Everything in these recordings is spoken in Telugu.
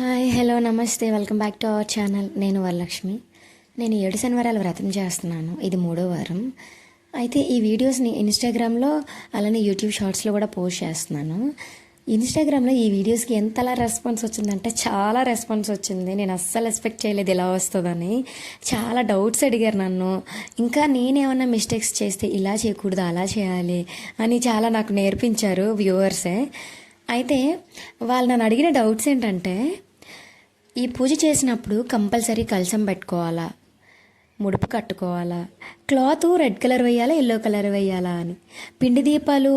హాయ్ హలో నమస్తే. Welcome back to our channel. నేను వరలక్ష్మి. నేను ఏడు శనివారాలు వ్రతం చేస్తున్నాను. ఇది మూడో వారం. అయితే ఈ వీడియోస్ని ఇన్స్టాగ్రామ్లో అలానే యూట్యూబ్ షార్ట్స్లో కూడా పోస్ట్ చేస్తున్నాను. ఇన్స్టాగ్రామ్లో ఈ వీడియోస్కి ఎంతలా రెస్పాన్స్ వచ్చిందంటే చాలా రెస్పాన్స్ వచ్చింది. నేను అస్సలు ఎక్స్పెక్ట్ చేయలేదు ఇలా వస్తుందని. చాలా డౌట్స్ అడిగారు నన్ను. ఇంకా నేనేమన్నా మిస్టేక్స్ చేస్తే ఇలా చేయకూడదు అలా చేయాలి అని చాలా నాకు నేర్పించారు వ్యూవర్సే. అయితే వాళ్ళు నన్ను అడిగిన డౌట్స్ ఏంటంటే ఈ పూజ చేసినప్పుడు కంపల్సరీ కలసం పెట్టుకోవాలా? ముడుపు కట్టుకోవాలా? క్లాత్ రెడ్ కలర్ వేయాలా ఎల్లో కలర్ వేయాలా అని? పిండి దీపాలు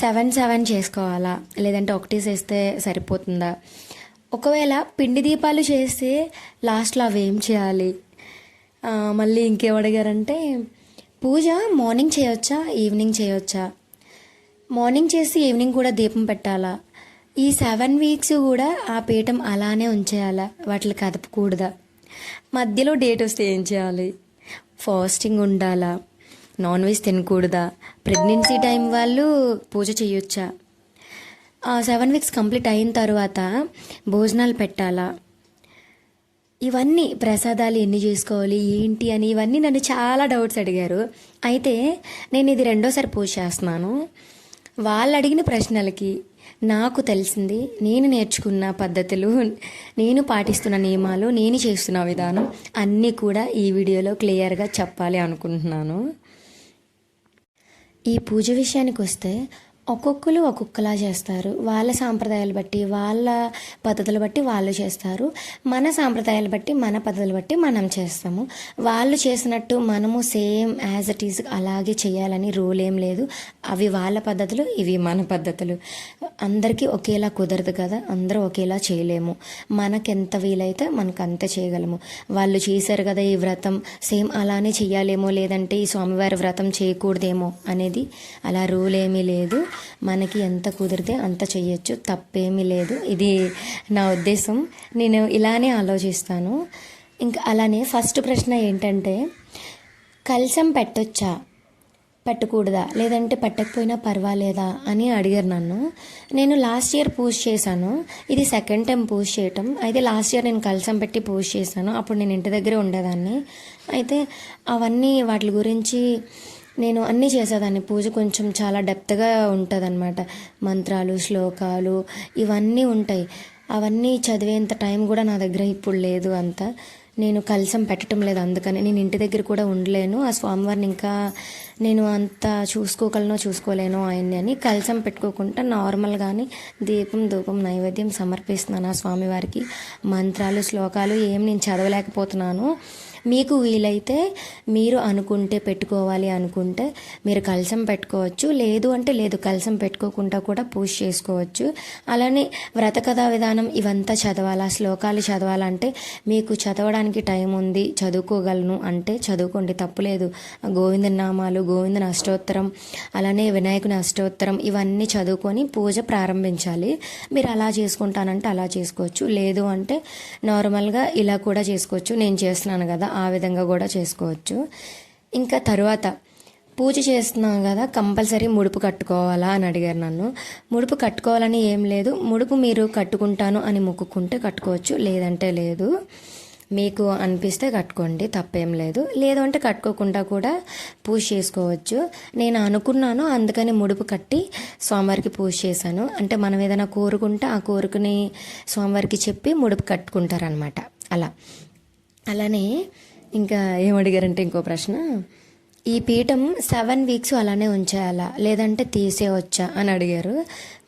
సెవెన్ సెవెన్ చేసుకోవాలా? లేదంటే ఒకటి చేస్తే సరిపోతుందా? ఒకవేళ పిండి దీపాలు చేస్తే లాస్ట్లో అవి ఏం చేయాలి? మళ్ళీ ఇంకేం అడిగారంటే పూజ మార్నింగ్ చేయొచ్చా ఈవినింగ్ చేయొచ్చా? మార్నింగ్ చేసి ఈవినింగ్ కూడా దీపం పెట్టాలా? ఈ సెవెన్ వీక్స్ కూడా ఆ పీఠం అలానే ఉంచేయాలా? వాటిని కదపకూడదా? మధ్యలో డేట్ వస్తే ఏం చేయాలి? ఫాస్టింగ్ ఉండాలా? నాన్ వెజ్ తినకూడదా? ప్రెగ్నెన్సీ టైం వాళ్ళు పూజ చేయొచ్చా? ఆ సెవెన్ వీక్స్ కంప్లీట్ అయిన తర్వాత భోజనాలు పెట్టాలా? ఇవన్నీ ప్రసాదాలు ఎన్ని చేసుకోవాలి? ఏంటి అని ఇవన్నీ నన్ను చాలా డౌట్స్ అడిగారు. అయితే నేను ఇది రెండోసారి పూజ చేస్తున్నాను. వాళ్ళు అడిగిన ప్రశ్నలకి నాకు తెలిసింది నేను నేర్చుకున్న పద్ధతులు నేను పాటిస్తున్న నియమాలు నేను చేస్తున్న విధానం అన్నీ కూడా ఈ వీడియోలో క్లియర్గా చెప్పాలి అనుకుంటున్నాను. ఈ పూజ విషయానికి వస్తే ఒక్కొక్కరు ఒక్కొక్కలా చేస్తారు. వాళ్ళ సాంప్రదాయాలు బట్టి వాళ్ళ పద్ధతులు బట్టి వాళ్ళు చేస్తారు. మన సాంప్రదాయాలు బట్టి మన పద్ధతులు బట్టి మనం చేస్తాము. వాళ్ళు చేసినట్టు మనము సేమ్ యాజ్ ఇట్ ఈజ్ అలాగే చేయాలని రూల్ ఏం లేదు. అవి వాళ్ళ పద్ధతులు ఇవి మన పద్ధతులు. అందరికీ ఒకేలా కుదరదు కదా. అందరూ ఒకేలా చేయలేము. మనకెంత వీలైతే మనకు అంత చేయగలము. వాళ్ళు చేశారు కదా ఈ వ్రతం సేమ్ అలానే చేయాలేమో లేదంటే ఈ స్వామివారి వ్రతం చేయకూడదేమో అనేది అలా రూల్ ఏమీ లేదు. మనకి ఎంత కుదిరితే అంత చేయొచ్చు తప్పేమీ లేదు. ఇది నా ఉద్దేశం. నేను ఇలానే ఆలోచిస్తాను. ఇంకా అలానే ఫస్ట్ ప్రశ్న ఏంటంటే కలసం పెట్టొచ్చా? పెట్టకూడదా? లేదంటే పెట్టకపోయినా పర్వాలేదా అని అడిగారు నన్ను. నేను లాస్ట్ ఇయర్ పూజ చేశాను. ఇది సెకండ్ టైం పూజ చేయటం. అయితే లాస్ట్ ఇయర్ నేను కలసం పెట్టి పూజ చేశాను. అప్పుడు నేను ఇంటి దగ్గరే ఉండేదాన్ని. అయితే అవన్నీ వాటి గురించి నేను అన్నీ చేసేదాన్ని. పూజ కొంచెం చాలా డెప్త్గా ఉంటుందన్నమాట. మంత్రాలు శ్లోకాలు ఇవన్నీ ఉంటాయి. అవన్నీ చదివేంత టైం కూడా నా దగ్గర ఇప్పుడు లేదు అంత. నేను కలసం పెట్టడం లేదు అందుకని. నేను ఇంటి దగ్గర కూడా ఉండలేను. ఆ స్వామివారిని ఇంకా నేను అంత చూసుకోగలనో చూసుకోలేనో ఆయన్ని అని కలసం పెట్టుకోకుండా నార్మల్గానే దీపం ధూపం నైవేద్యం సమర్పిస్తున్నాను ఆ స్వామివారికి. మంత్రాలు శ్లోకాలు ఏం నేను చదవలేకపోతున్నాను. మీకు వీలైతే మీరు అనుకుంటే పెట్టుకోవాలి అనుకుంటే మీరు కలసం పెట్టుకోవచ్చు. లేదు అంటే లేదు కలసం పెట్టుకోకుండా కూడా పూజ చేసుకోవచ్చు. అలానే వ్రత కథా విధానం ఇవంతా చదవాలా? శ్లోకాలు చదవాలంటే మీకు చదవడానికి టైం ఉంది చదువుకోగలను అంటే చదువుకోండి. తప్పులేదు గోవింద నామాలు గోవిందన అష్టోత్తరం అలానే వినాయకుని అష్టోత్తరం ఇవన్నీ చదువుకొని పూజ ప్రారంభించాలి. మీరు అలా చేసుకుంటానంటే అలా చేసుకోవచ్చు. లేదు అంటే నార్మల్గా ఇలా కూడా చేసుకోవచ్చు. నేను చేస్తున్నాను కదా. ఆ విధంగా కూడా చేసుకోవచ్చు. ఇంకా తర్వాత పూజ చేస్తున్నాం కదా కంపల్సరీ ముడుపు కట్టుకోవాలా అని అడిగారు నన్ను. ముడుపు కట్టుకోవాలని ఏం లేదు. ముడుపు మీరు కట్టుకుంటాను అని మొక్కుకుంటే కట్టుకోవచ్చు. లేదంటే లేదు. మీకు అనిపిస్తే కట్టుకోండి తప్పేం లేదు. లేదు అంటే కట్టుకోకుండా కూడా పూజ చేసుకోవచ్చు. నేను అనుకున్నాను అందుకని ముడుపు కట్టి స్వామివారికి పూజ చేశాను. అంటే మనం ఏదైనా కోరుకుంటే ఆ కోరికని స్వామివారికి చెప్పి ముడుపు కట్టుకుంటారనమాట అలా. అలానే ఇంకా ఏమడిగారంటే ఇంకో ప్రశ్న ఈ పీఠం సెవెన్ వీక్స్ అలానే ఉంచేయాలా లేదంటే తీసేయవచ్చా అని అడిగారు.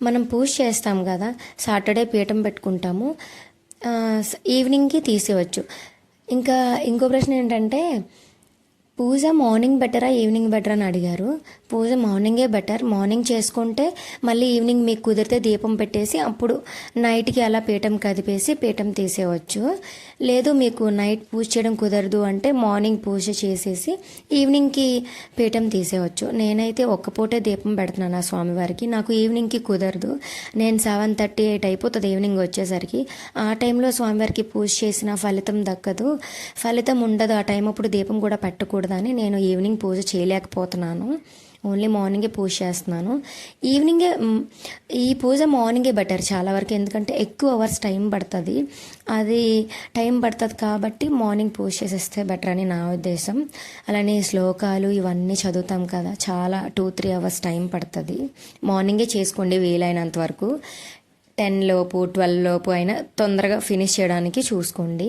మనం పూజ చేస్తాం కదా సాటర్డే పీఠం పెట్టుకుంటాము ఈవినింగ్కి తీసేయవచ్చు ఇంకా ఇంకో ప్రశ్న ఏంటంటే పూజ మార్నింగ్ బెటరా ఈవినింగ్ బెటర్ అని అడిగారు. పూజ మార్నింగే బెటర్ మార్నింగ్ చేసుకుంటే మళ్ళీ ఈవినింగ్ మీకు కుదిరితే దీపం పెట్టేసి అప్పుడు నైట్కి అలా పీఠం కదిపేసి పీఠం తీసేయవచ్చు లేదు మీకు నైట్ పూజ చేయడం కుదరదు అంటే మార్నింగ్ పూజ చేసేసి ఈవినింగ్కి పీఠం తీసేయవచ్చు నేనైతే ఒక్క పూటే దీపం పెడుతున్నాను ఆ స్వామివారికి. నాకు ఈవినింగ్కి కుదరదు. నేను సెవెన్ థర్టీ ఎయిట్ అయిపోతుంది ఈవినింగ్ వచ్చేసరికి. ఆ టైంలో స్వామివారికి పూజ చేసిన ఫలితం దక్కదు. ఫలితం ఉండదు. ఆ టైం అప్పుడు దీపం కూడా పెట్టకూడదని నేను ఈవినింగ్ పూజ చేయలేకపోతున్నాను. ఓన్లీ మార్నింగే పూజ చేస్తున్నాను. ఈవినింగే ఈ పూజ మార్నింగే బెటర్ చాలా వరకు ఎందుకంటే ఎక్కువ అవర్స్ టైం పడుతుంది. అది టైం పడుతుంది కాబట్టి మార్నింగ్ పూజ చేసేస్తే బెటర్ అని నా ఉద్దేశం. అలానే శ్లోకాలు ఇవన్నీ చదువుతాం కదా చాలా టూ త్రీ అవర్స్ టైం పడుతుంది. మార్నింగే చేసుకోండి వీలైనంత వరకు. టెన్ లోపు ట్వెల్వ్ లోపు అయినా తొందరగా ఫినిష్ చేయడానికి చూసుకోండి.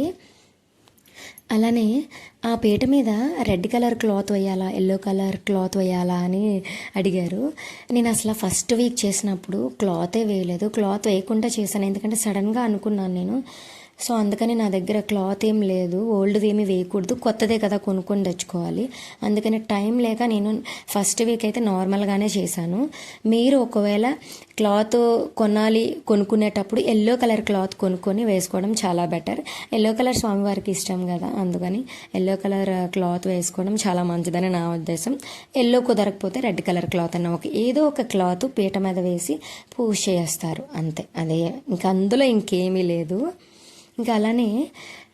అలానే ఆ పీట మీద రెడ్ కలర్ క్లాత్ వేయాలా ఎల్లో కలర్ క్లాత్ వేయాలా అని అడిగారు. నేను అసలు ఫస్ట్ వీక్ చేసినప్పుడు క్లాతే వేయలేదు. క్లాత్ వేయకుండా చేశాను. ఎందుకంటే సడన్గా అనుకున్నాను నేను. సో అందుకని నా దగ్గర క్లాత్ ఏం లేదు ఓల్డ్ది ఏమి వేయకూడదు కొత్తదే కదా కొనుక్కొని తెచ్చుకోవాలి. అందుకని టైం లేక నేను ఫస్ట్ వీక్ అయితే నార్మల్గానే చేశాను. మీరు ఒకవేళ క్లాత్ కొనాలి కొనుక్కునేటప్పుడు ఎల్లో కలర్ క్లాత్ కొనుక్కొని వేసుకోవడం చాలా బెటర్ ఎల్లో కలర్ స్వామివారికి ఇష్టం కదా అందుకని ఎల్లో కలర్ క్లాత్ వేసుకోవడం చాలా మంచిదని నా ఉద్దేశం. ఎల్లో కుదరకపోతే రెడ్ కలర్ క్లాత్ అన్న ఒక ఏదో ఒక క్లాత్ పీట మీద వేసి పూజ చేస్తారు అంతే. అదే ఇంకా అందులో ఇంకేమీ లేదు. ఇంకా అలానే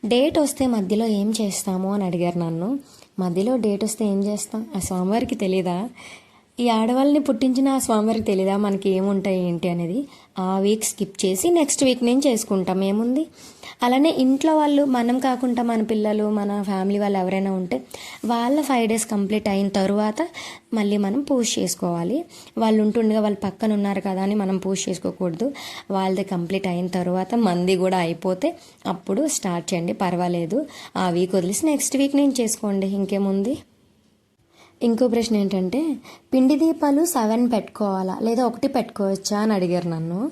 డేట్ వస్తే మధ్యలో ఏం చేస్తాము అని అడిగారు నన్ను. మధ్యలో డేట్ వస్తే ఏం చేస్తాం? ఆ స్వామివారికి తెలీదా? ఈ ఆడవాళ్ళని పుట్టించిన ఆ స్వామివారికి తెలీదా? మనకి ఏముంటాయి ఏంటి అనేది? ఆ వీక్ స్కిప్ చేసి నెక్స్ట్ వీక్ నేను చేసుకుంటాం. ఏముంది? అలానే ఇంట్లో వాళ్ళు మనం కాకుండా మన పిల్లలు మన ఫ్యామిలీ వాళ్ళు ఎవరైనా ఉంటే వాళ్ళ ఫైవ్ డేస్ కంప్లీట్ అయిన తర్వాత మళ్ళీ మనం పూజ చేసుకోవాలి. వాళ్ళు ఉంటుండగా వాళ్ళు పక్కన ఉన్నారు కదా అని మనం పూజ చేసుకోకూడదు. వాళ్ళది కంప్లీట్ అయిన తర్వాత మంది కూడా అయిపోతే అప్పుడు స్టార్ట్ చేయండి. పర్వాలేదు. ఆ వీక్ వదిలేసి నెక్స్ట్ వీక్ నేను చేసుకోండి. ఇంకేముంది? ఇంకో ప్రశ్న ఏంటంటే పిండి దీపాలు సెవెన్ పెట్టుకోవాలా? లేదా ఒకటి పెట్టుకోవచ్చా అని అడిగారు నన్ను.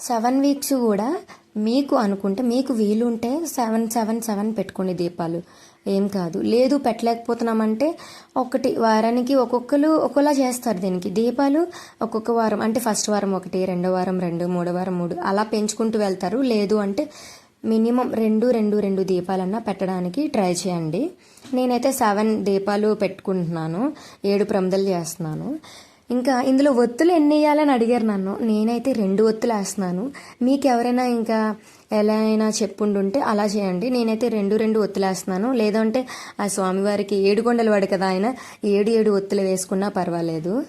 సెవెన్ వీక్స్ కూడా మీకు అనుకుంటే మీకు వీలుంటే సెవెన్ సెవెన్ సెవెన్ పెట్టుకోండి దీపాలు. ఏం కాదు. లేదు పెట్టలేకపోతున్నామంటే ఒకటి వారానికి ఒక్కొక్కరు ఒక్కోలా చేస్తారు దీనికి. దీపాలు ఒక్కొక్క వారం అంటే ఫస్ట్ వారం ఒకటి రెండో వారం రెండు మూడో వారం మూడు అలా పెంచుకుంటూ వెళ్తారు. లేదు అంటే మినిమం రెండు రెండు రెండు దీపాలన్నా పెట్టడానికి ట్రై చేయండి. నేనైతే సెవెన్ దీపాలు పెట్టుకుంటున్నాను. ఏడు ప్రమిదలు చేస్తున్నాను. ఇంకా ఇందులో ఒత్తులు ఎన్ని వేయాలని అడిగారు నన్ను. నేనైతే రెండు ఒత్తులు వేస్తున్నాను. మీకు ఎవరైనా ఇంకా ఎలా అయినా చెప్పుండుంటే అలా చేయండి. నేనైతే రెండు రెండు ఒత్తులు వేస్తున్నాను. లేదంటే ఆ స్వామివారికి ఏడు కొండలు వాడు కదా ఆయన ఏడు ఏడు ఒత్తులు వేసుకున్నా పర్వాలేదు.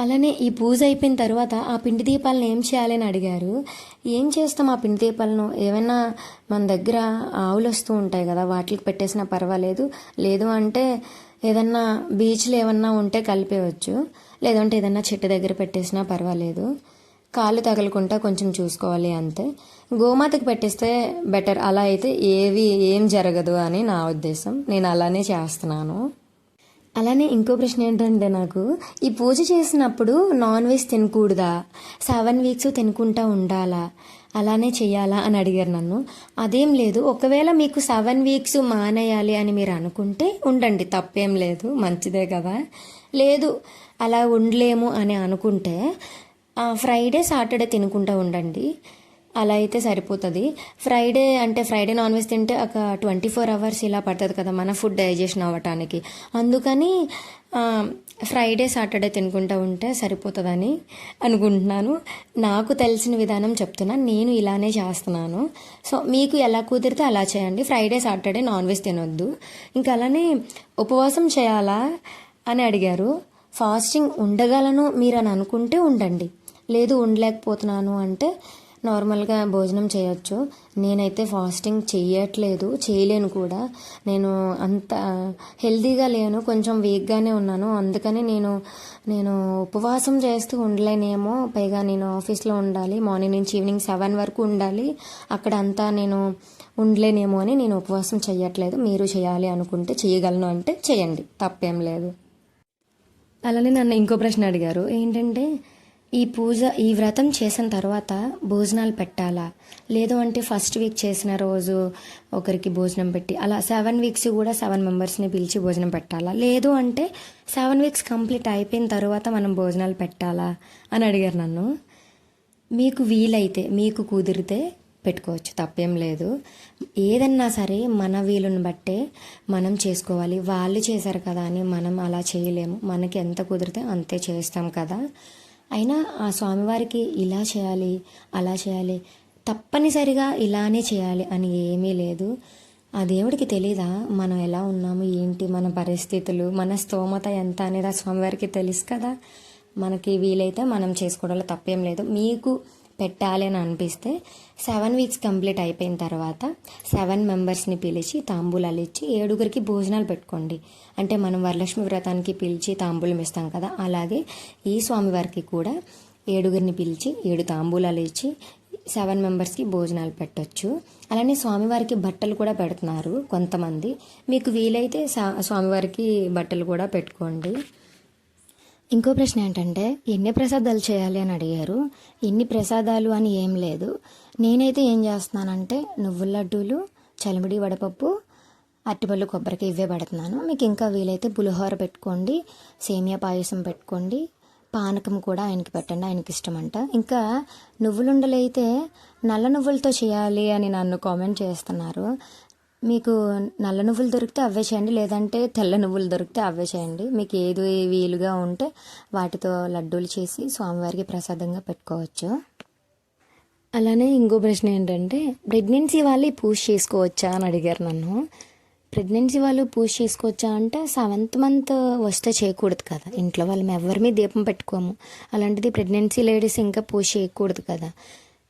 అలానే ఈ పూజ అయిపోయిన తర్వాత ఆ పిండి దీపాలను ఏం చేయాలని అడిగారు? ఏం చేస్తాం ఆ పిండి దీపాలను? ఏమైనా మన దగ్గర ఆవులు వస్తూ ఉంటాయి కదా వాటికి పెట్టేసినా పర్వాలేదు. లేదు అంటే ఏదన్నా బీచ్లు ఏమన్నా ఉంటే కలిపేయచ్చు. లేదంటే ఏదన్నా చెట్టు దగ్గర పెట్టేసినా పర్వాలేదు. కాళ్ళు తగలకుండా కొంచెం చూసుకోవాలి అంతే. గోమాతకి పెట్టేస్తే బెటర్ అలా అయితే ఏవి ఏం జరగదు అని నా ఉద్దేశం. నేను అలానే చేస్తున్నాను. అలానే ఇంకో ప్రశ్న ఏంటంటే నాకు ఈ పూజ చేసినప్పుడు నాన్ వెజ్ తినకూడదా? సెవెన్ వీక్స్ తినకుండా ఉండాలా? అలానే చేయాలా అని అడిగారు నన్ను. అదేం లేదు ఒకవేళ మీకు సెవెన్ వీక్స్ మానేయాలి అని మీరు అనుకుంటే ఉండండి తప్పేం లేదు మంచిదే కదా. లేదు అలా ఉండలేము అని అనుకుంటే ఫ్రైడే సాటర్డే తినకుండా ఉండండి. అలా అయితే సరిపోతుంది. ఫ్రైడే అంటే ఫ్రైడే నాన్ వెజ్ తింటే ఒక ట్వంటీ ఫోర్ అవర్స్ ఇలా పడుతుంది కదా మన ఫుడ్ డైజెషన్ అవ్వటానికి. అందుకని ఫ్రైడే సాటర్డే తినుకుంటూ ఉంటే సరిపోతుందని అనుకుంటున్నాను. నాకు తెలిసిన విధానం చెప్తున్నా నేను ఇలానే చేస్తున్నాను. సో మీకు ఎలా కుదిరితే అలా చేయండి. ఫ్రైడే సాటర్డే నాన్ వెజ్ తినొద్దు. ఇంకా అలానే ఉపవాసం చేయాలా అని అడిగారు. ఫాస్టింగ్ ఉండగలను మీరు అని అనుకుంటే ఉండండి. లేదు ఉండలేకపోతున్నాను అంటే నార్మల్గా భోజనం చేయొచ్చు. నేనైతే ఫాస్టింగ్ చేయట్లేదు చేయలేను కూడా. నేను అంత హెల్తీగా లేను కొంచెం వీక్గానే ఉన్నాను. అందుకని నేను నేను ఉపవాసం చేస్తూ ఉండలేనేమో. పైగా నేను ఆఫీస్లో ఉండాలి మార్నింగ్ నుంచి ఈవినింగ్ సెవెన్ వరకు ఉండాలి. అక్కడ అంతా నేను ఉండలేనేమో అని నేను ఉపవాసం చేయట్లేదు మీరు చేయాలి అనుకుంటే చేయగలను అంటే చేయండి. తప్పేం లేదు. అలానే నన్ను ఇంకో ప్రశ్న అడిగారు. ఏంటంటే ఈ పూజ ఈ వ్రతం చేసిన తర్వాత భోజనాలు పెట్టాలా? లేదు అంటే ఫస్ట్ వీక్ చేసిన రోజు ఒకరికి భోజనం పెట్టి అలా సెవెన్ వీక్స్ కూడా సెవెన్ మెంబర్స్ని పిలిచి భోజనం పెట్టాలా? లేదు అంటే సెవెన్ వీక్స్ కంప్లీట్ అయిపోయిన తర్వాత మనం భోజనాలు పెట్టాలా అని అడిగారు నన్ను. మీకు వీలైతే మీకు కుదిరితే పెట్టుకోవచ్చు తప్పేం లేదు. ఏదన్నా సరే మన వీలుని బట్టే మనం చేసుకోవాలి. వాళ్ళు చేశారు కదా అని మనం అలా చేయలేము. మనకి ఎంత కుదిరితే అంతే చేస్తాం కదా. అయినా ఆ స్వామివారికి ఇలా చేయాలి అలా చేయాలి తప్పనిసరిగా ఇలానే చేయాలి అని ఏమీ లేదు. ఆ దేవుడికి తెలీదా మనం ఎలా ఉన్నాము ఏంటి మన పరిస్థితులు మన స్తోమత ఎంత అనేది ఆ స్వామివారికి తెలుసు కదా? మనకి వీలైతే మనం చేసుకోవడంలో తప్పేం లేదు. మీకు పెట్టాలి అని అనిపిస్తే సెవెన్ వీక్స్ కంప్లీట్ అయిపోయిన తర్వాత సెవెన్ మెంబర్స్ని పిలిచి తాంబూలాలు ఇచ్చి ఏడుగురికి భోజనాలు పెట్టుకోండి. అంటే మనం వరలక్ష్మి వ్రతానికి పిలిచి తాంబూలం ఇస్తాం కదా అలాగే ఈ స్వామివారికి కూడా ఏడుగురిని పిలిచి ఏడు తాంబూలాలు ఇచ్చి సెవెన్ మెంబర్స్కి భోజనాలు పెట్టొచ్చు. అలానే స్వామివారికి బట్టలు కూడా పెడుతున్నారు కొంతమంది. మీకు వీలైతే సా- స్వామివారికి బట్టలు కూడా పెట్టుకోండి. ఇంకో ప్రశ్న ఏంటంటే ఎన్ని ప్రసాదాలు చేయాలి అని అడిగారు. ఎన్ని ప్రసాదాలు అని ఏం లేదు. నేనైతే ఏం చేస్తున్నానంటే నువ్వుల లడ్డూలు చలిమిడి వడపప్పు అరటిపళ్ళు కొబ్బరికి ఇవే పెడుతున్నాను. మీకు ఇంకా వీలైతే పులిహోర పెట్టుకోండి సేమియా పాయసం పెట్టుకోండి పానకం కూడా ఆయనకి పెట్టండి ఆయనకి ఇష్టం అంట ఇంకా నువ్వులుండలు అయితే నల్ల నువ్వులతో చేయాలి అని నన్ను కామెంట్ చేస్తున్నారు. మీకు నల్ల నువ్వులు దొరికితే అవే చేయండి లేదంటే తెల్ల నువ్వులు దొరికితే అవే చేయండి. మీకు ఏది వీలుగా ఉంటే వాటితో లడ్డూలు చేసి స్వామివారికి ప్రసాదంగా పెట్టుకోవచ్చు. అలానే ఇంకో ప్రశ్న ఏంటంటే ప్రెగ్నెన్సీ వాళ్ళు పూజ చేసుకోవచ్చా అని అడిగారు నన్ను. ప్రెగ్నెన్సీ వాళ్ళు పూజ చేసుకోవచ్చా అంటే సెవెంత్ మంత్ వస్తే చేయకూడదు కదా. ఇంట్లో వాళ్ళం ఎవరి దీపం పెట్టుకోము. అలాంటిది ప్రెగ్నెన్సీ లేడీస్ ఇంకా పూజ చేయకూడదు కదా.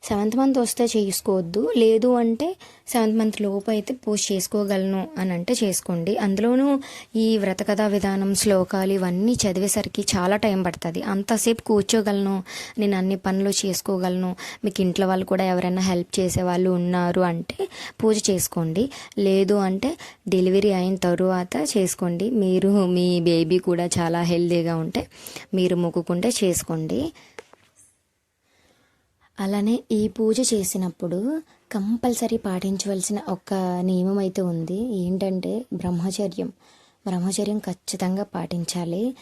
సెవెంత్ మంత్ వస్తే చేసుకోవద్దు. లేదు అంటే సెవెంత్ మంత్ లోపు అయితే పూజ చేసుకోగలను అని అంటే చేసుకోండి. అందులోనూ ఈ వ్రతకథా విధానం శ్లోకాలు ఇవన్నీ చదివేసరికి చాలా టైం పడుతుంది. అంతసేపు కూర్చోగలను. నేను అన్ని పనులు చేసుకోగలను. మీకు ఇంట్లో వాళ్ళు కూడా ఎవరైనా హెల్ప్ చేసే వాళ్ళు ఉన్నారు అంటే పూజ చేసుకోండి. లేదు అంటే డెలివరీ అయిన తరువాత చేసుకోండి. మీరు మీ బేబీ కూడా చాలా హెల్తీగా ఉంటే మీరు మొక్కుకుంటే చేసుకోండి. అలానే ఈ పూజ చేసినప్పుడు కంపల్సరీ పాటించవలసిన ఒక నియమం అయితే ఉంది. ఏంటంటే బ్రహ్మచర్యం. బ్రహ్మచర్యం ఖచ్చితంగా పాటించాలి.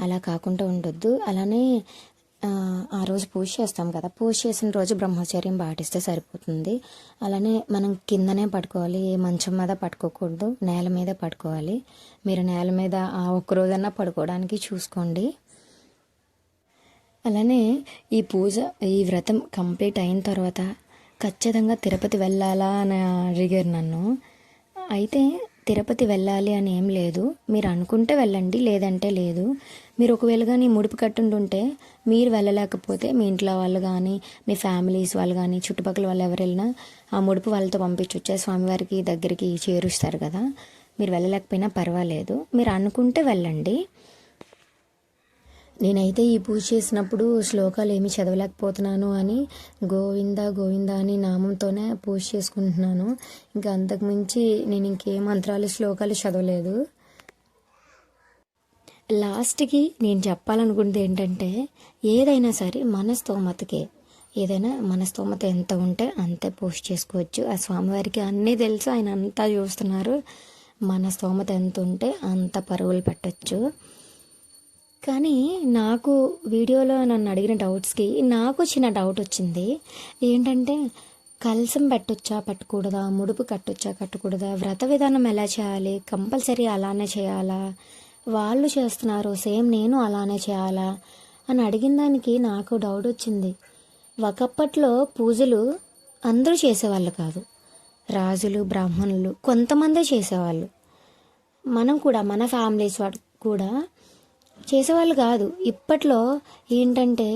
అలా కాకుండా ఉండొద్దు. అలానే ఆ, రోజు పూజ చేస్తాం కదా. పూజ చేసిన రోజు బ్రహ్మచర్యం పాటిస్తే సరిపోతుంది. అలానే మనం కిందనే పడుకోవాలి. ఏ మంచం మీద పట్టుకోకూడదు నేల మీద పడుకోవాలి. మీరు నేల మీద ఆ ఒక్క రోజన్నా పడుకోవడానికి చూసుకోండి. అలానే ఈ పూజ ఈ వ్రతం కంప్లీట్ అయిన తర్వాత ఖచ్చితంగా తిరుపతి వెళ్ళాలా అని అడిగారు నన్ను. అయితే తిరుపతి వెళ్ళాలి అని ఏం లేదు. మీరు అనుకుంటే వెళ్ళండి లేదంటే లేదు. మీరు ఒకవేళ కానీ ముడుపు కట్టుంటుంటే మీరు వెళ్ళలేకపోతే మీ ఇంట్లో వాళ్ళు కానీ మీ ఫ్యామిలీస్ వాళ్ళు కానీ చుట్టుపక్కల వాళ్ళు ఎవరు వెళ్ళినా ఆ ముడుపు వాళ్ళతో పంపించొచ్చే స్వామివారికి దగ్గరికి చేరుస్తారు కదా. మీరు వెళ్ళలేకపోయినా పర్వాలేదు. మీరు అనుకుంటే వెళ్ళండి. నేనైతే ఈ పూజ చేసినప్పుడు శ్లోకాలు ఏమి చదవలేకపోతున్నాను అని గోవింద గోవింద అని నామంతోనే పూజ చేసుకుంటున్నాను. ఇంకా అంతకుమించి నేను ఇంకే మంత్రాలు శ్లోకాలు చదవలేదు. లాస్ట్కి నేను చెప్పాలనుకుంది ఏంటంటే ఏదైనా సరే మన స్తోమతకే. ఏదైనా మన స్తోమత ఎంత ఉంటే అంతే పోస్ట్ చేసుకోవచ్చు. ఆ స్వామివారికి అన్నీ తెలుసు ఆయన అంతా చూస్తున్నారు. మన స్తోమత ఎంత ఉంటే అంత పరుగులు పెట్టచ్చు. కానీ నాకు వీడియోలో నన్ను అడిగిన డౌట్స్కి నాకు చిన్న డౌట్ వచ్చింది. ఏంటంటే కలసం పెట్టొచ్చా పెట్టకూడదా ముడుపు కట్టొచ్చా కట్టకూడదా వ్రత విధానం ఎలా చేయాలి కంపల్సరీ అలానే చేయాలా వాళ్ళు చేస్తున్నారు సేమ్ నేను అలానే చేయాలా అని అడిగిన దానికి నాకు డౌట్ వచ్చింది. ఒకప్పట్లో పూజలు అందరూ చేసేవాళ్ళు కాదు. రాజులు బ్రాహ్మణులు కొంతమందే చేసేవాళ్ళు. మనం కూడా మన ఫ్యామిలీస్ కూడా చేసేవాళ్ళు కాదు. ఇప్పట్లో ఏంటంటే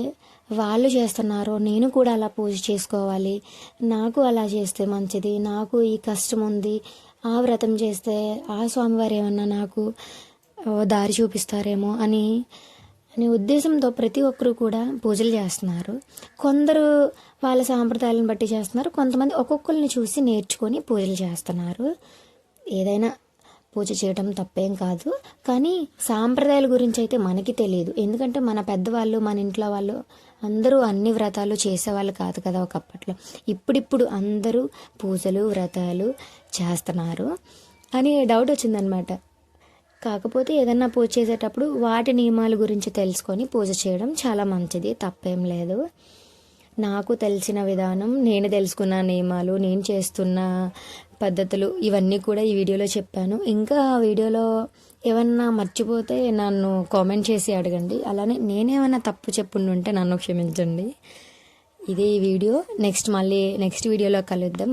వాళ్ళు చేస్తున్నారు నేను కూడా అలా పూజ చేసుకోవాలి నాకు అలా చేస్తే మంచిది నాకు ఈ కష్టం ఉంది ఆ వ్రతం చేస్తే ఆ స్వామివారు ఏమన్నా నాకు దారి చూపిస్తారేమో అని అనే ఉద్దేశంతో ప్రతి ఒక్కరు కూడా పూజలు చేస్తున్నారు. కొందరు వాళ్ళ సాంప్రదాయాలను బట్టి చేస్తున్నారు. కొంతమంది ఒక్కొక్కరిని చూసి నేర్చుకొని పూజలు చేస్తున్నారు. ఏదైనా పూజ చేయడం తప్పేం కాదు. కానీ సాంప్రదాయాల గురించి అయితే మనకి తెలియదు. ఎందుకంటే మన పెద్దవాళ్ళు మన ఇంట్లో వాళ్ళు అందరూ అన్ని వ్రతాలు చేసేవాళ్ళు కాదు కదా ఒకప్పట్లో. ఇప్పుడిప్పుడు అందరూ పూజలు వ్రతాలు చేస్తున్నారు. అని డౌట్ వచ్చిందనమాట కాకపోతే ఏదన్నా పూజ చేసేటప్పుడు వాటి నియమాల గురించి తెలుసుకొని పూజ చేయడం చాలా మంచిది. తప్పేం లేదు. నాకు తెలిసిన విధానం నేను తెలుసుకున్న నియమాలు నేను చేస్తున్న పద్ధతులు ఇవన్నీ కూడా ఈ వీడియోలో చెప్పాను. ఇంకా ఆ వీడియోలో ఏమన్నా మర్చిపోతే నన్ను కామెంట్ చేసి అడగండి. అలానే నేనేమైనా తప్పు చెప్పుండుంటే నన్ను క్షమించండి. ఇదే ఈ వీడియో. నెక్స్ట్ మళ్ళీ నెక్స్ట్ వీడియోలో కలుద్దాం.